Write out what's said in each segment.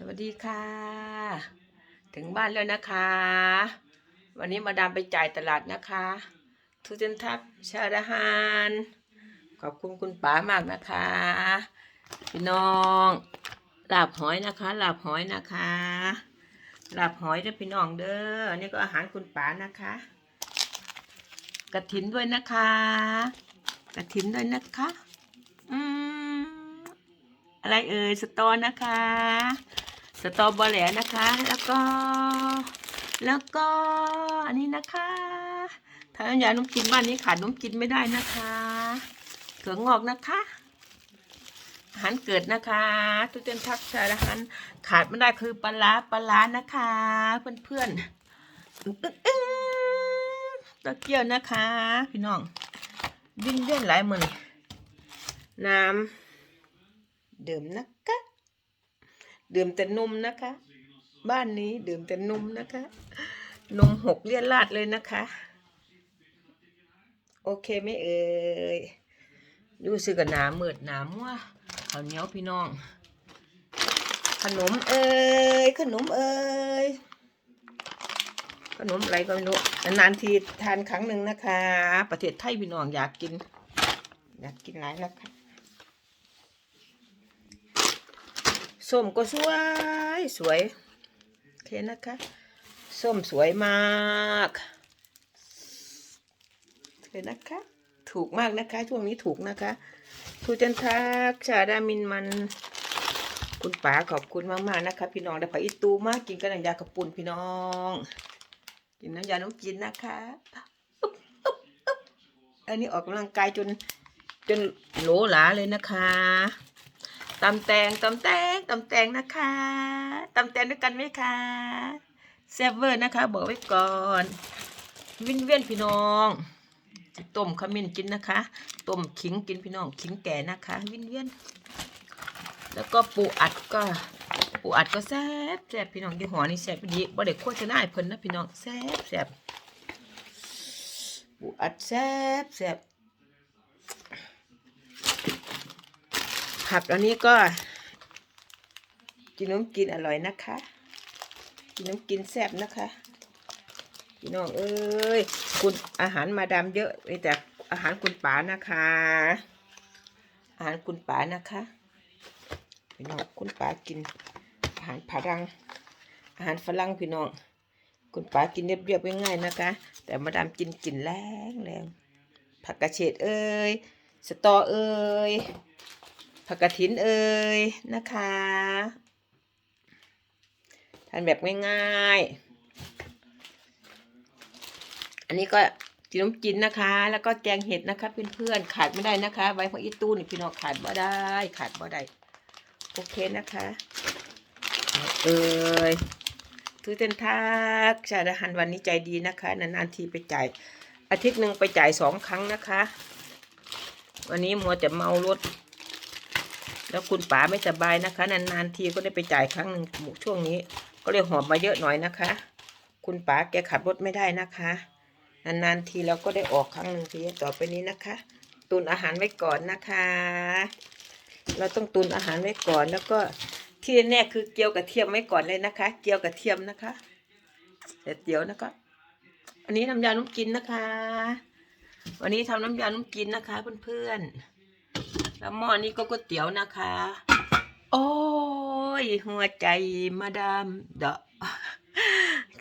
สวัสดีค่ะ ถึงบ้านแล้วนะคะ วันนี้มาดามไปจ่ายตลาดนะคะ ทุเจนทักชาดาฮานขอบคุณคุณป๋ามากนะคะ พี่น้องลาบหอยนะคะลาบหอยนะคะลาบหอยเด้อพี่น้องเด้ออันนี่ก็อาหารคุณป๋านะคะกระถินด้วยนะคะกระถินด้วยนะคะ อืม อะไรเอ่ยสตอนะคะ สตอบอแหลนะคะ แล้วก็ แล้วก็อันนี้นะคะถ้าอยากนุ่มกินบ้านนี้ขาดนุ่มกินไม่ได้นะคะถั่วงอกนะคะอาหารเกิดนะคะทุกท่านทักทายอาหารขาดไม่ได้คือปลาร้าปลาร้านะคะ เพื่อนๆตะเกียวนะคะ พี่น้องวิ่งเวียนหลายมือนน้ำเดื่มนะคะ ดื่มแต่นมนะคะ บ้านนี้ดื่มแต่นมนะคะ นมหกเลียนลาดเลยนะคะ โอเคไหมเอ่ยรู้สึกกับหนาเมืดหนามั่วข้าวเหนียวพี่น้อง ขนมเอ่ยขนมเอ่ยขนมอะไรก็ไม่รู้นานๆทีทานครั้งหนึ่งนะคะ ประเทศไทยพี่น้องอยากกิน อยากกินหลายแล้วค่ะ ส้มก็สวยสวยโอเคนะคะ ส้มสวยมากโอเคนะคะ ถูกมากนะคะ ช่วงนี้ถูกนะคะทูจันทักชาดามินมัน คุณป๋าขอบคุณมากๆนะคะ พี่น้องได้ผักอีตูมากกินกับน้ำยากระปุ่นพี่น้องกินน้ำยาน้ำกินนะคะอันนี้ออกกำลังกายจนจนโหลหลาเลยนะคะ ตำแตงตำแตงตำแตงนะคะตำแตงด้วยกันไหมคะแซ่บเวอร์นะคะ บอกไว้ก่อน วิ่นเวียนพี่น้องต้มขมิ้นกินนะคะต้มขิงกินพี่น้องขิงแก่นะคะ วิ่นเวียน แล้วก็ปูอัดก็ปูอัดก็แซ่บแซ่บพี่น้องยี่ห้อนี้แซ่บดีบ่ได้โฆษณาให้เพิ่นนะพี่น้องแซ่บแซ่บปูอัดแซ่บแซ่บ ผักอันนี้ก็ กินน้ำกินอร่อยนะคะ กินน้ำกินแซ่บนะคะพี่น้องเอ้ยคุณอาหารมาดามเยอะมีแต่อาหารคุณป๋านะคะ อาหารคุณป๋านะคะพี่น้องคุณป๋ากิน อาหารฝรั่งอาหารฝรั่งพี่น้องคุณป๋ากินเรียบๆง่ายๆนะคะ แต่มาดามกินกินแรงแรงผักกระเฉดเอ้ยสตอเอ้ย ผักกระถินเอ้ยนะคะทานแบบง่ายๆ อันนี้ก็จีนมจินนะคะ แล้วก็แกงเห็ดนะคะเพื่อนๆขาดไม่ได้นะคะใบผักอีตู้นี่พี่น้องขาดบ่ได้ ขาดบ่ได้โอเคนะคะ เอ้ยทุกท่านทักชาดหันวันนี้ใจดีนะคะ นานๆทีไปจ่ายอาทิตย์หนึ่งไปจ่ายสองครั้งนะคะ วันนี้มัวแต่เมารถ แล้วคุณป๋าไม่สบายนะคะ นานๆทีก็ได้ไปจ่ายครั้งหนึ่งช่วงนี้ ก็เลยหอบมาเยอะหน่อยนะคะ คุณป๋าแกขับรถไม่ได้นะคะ นานๆทีเราก็ได้ออกครั้งหนึ่งทีต่อไปนี้นะคะ ตุนอาหารไว้ก่อนนะคะ เราต้องตุนอาหารไว้ก่อนแล้วก็ที่แน่คือเกี๊ยวกระเทียมไว้ก่อนเลยนะคะ เกี๊ยวกระเทียมนะคะเสร็จเดี๋ยวนะคะ อันนี้น้ำยานุ่มกินนะคะ วันนี้ทำน้ำยานุ่มกินนะคะเพื่อนๆ แล้วหม้อนี้ก็ก๋วยเตี๋ยวนะคะ โอ้ย หัวใจมาดามเดาะ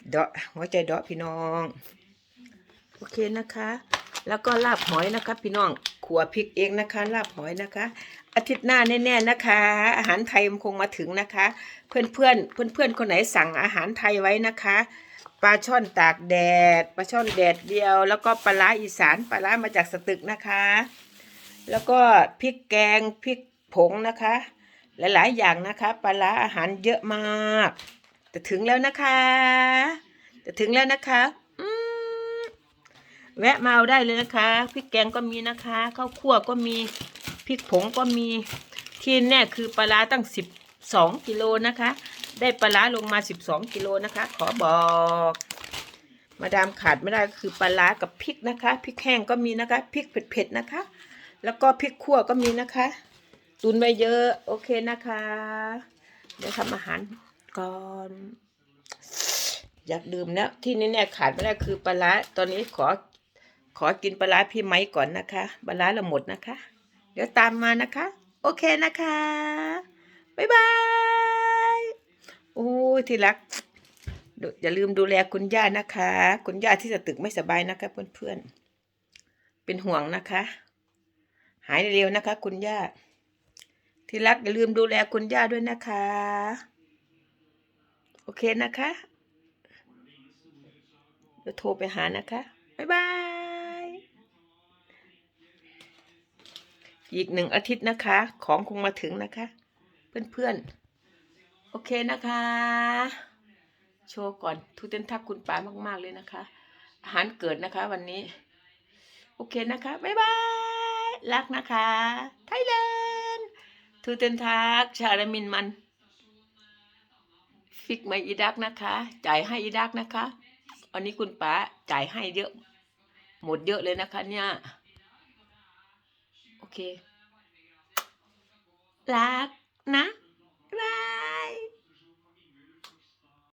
เดาะหัวใจเดาะพี่น้อง โอเคนะคะ แล้วก็ลาบหอยนะคะ พี่น้องขัวพริกเองนะคะ ลาบหอยนะคะ อาทิตย์หน้าแน่ๆนะคะ อาหารไทยมันคงมาถึงนะคะ เพื่อนเพื่อนเพื่อนเพื่อนคนไหนสั่งอาหารไทยไว้นะคะปลาช่อนตากแดดปลาช่อนแดดเดียว แล้วก็ปลาร้าอีสานปลาร้ามาจากสตึกนะคะ แล้วก็พริกแกงพริกผงนะคะ หลายๆ อย่างนะคะปลาร้าอาหารเยอะมากจะถึงแล้วนะคะจะถึงแล้วนะคะแวะมาเอาได้เลยนะคะพริกแกงก็มีนะคะข้าวคั่วก็มีพริกผงก็มีที่แน่คือปลาร้าตั้งสิบสองกิโลนะคะ ได้ปลาร้าลงมาสิบสองกิโลนะคะ ขอบอก มาดามขาดไม่ได้ก็คือปลาร้ากับพริกนะคะพริกแห้งก็มีนะคะพริกเผ็ดๆนะคะ แล้วก็พริกขั่วก็มีนะคะ ตุนไว้เยอะโอเคนะคะ เดี๋ยวทำอาหารก่อนอยากดื่มแล้วที่นี่เนี่ยขาดไม่ได้คือปลาร้าตอนนี้ขอขอกินปลาร้าพี่ไม้ก่อนนะคะปลาร้าเราหมดนะคะ เดี๋ยวตามมานะคะ โอเคนะคะบ๊ายบายโอ้ยที่รักอย่าลืมดูแลคุณย่านะคะ คุณย่าที่จะตึกไม่สบายนะคะเพื่อนๆเป็นห่วงนะคะ หายเร็วนะคะ คุณย่า ที่รักอย่าลืมดูแลคุณย่าด้วยนะคะ โอเคนะคะเดี๋ยวโทรไปหานะคะ บ๊ายบาย อีกหนึ่งอาทิตย์นะคะ ของคงมาถึงนะคะ เพื่อนๆ โอเคนะคะ โชว์ก่อนทุเต้นทักคุณป้ามาก ๆ เลยนะคะ อาหารเกิดนะคะวันนี้ โอเคนะคะ บ๊ายบาย รักนะคะ ไทยแลนด์ทุกเต้นทักชาลามินมัน ฟิกมาอีดักนะคะ จ่ายให้อีดักนะคะอันนี้คุณป้าจ่ายให้เยอะ หมดเยอะเลยนะคะเนี่ย โอเค รักนะ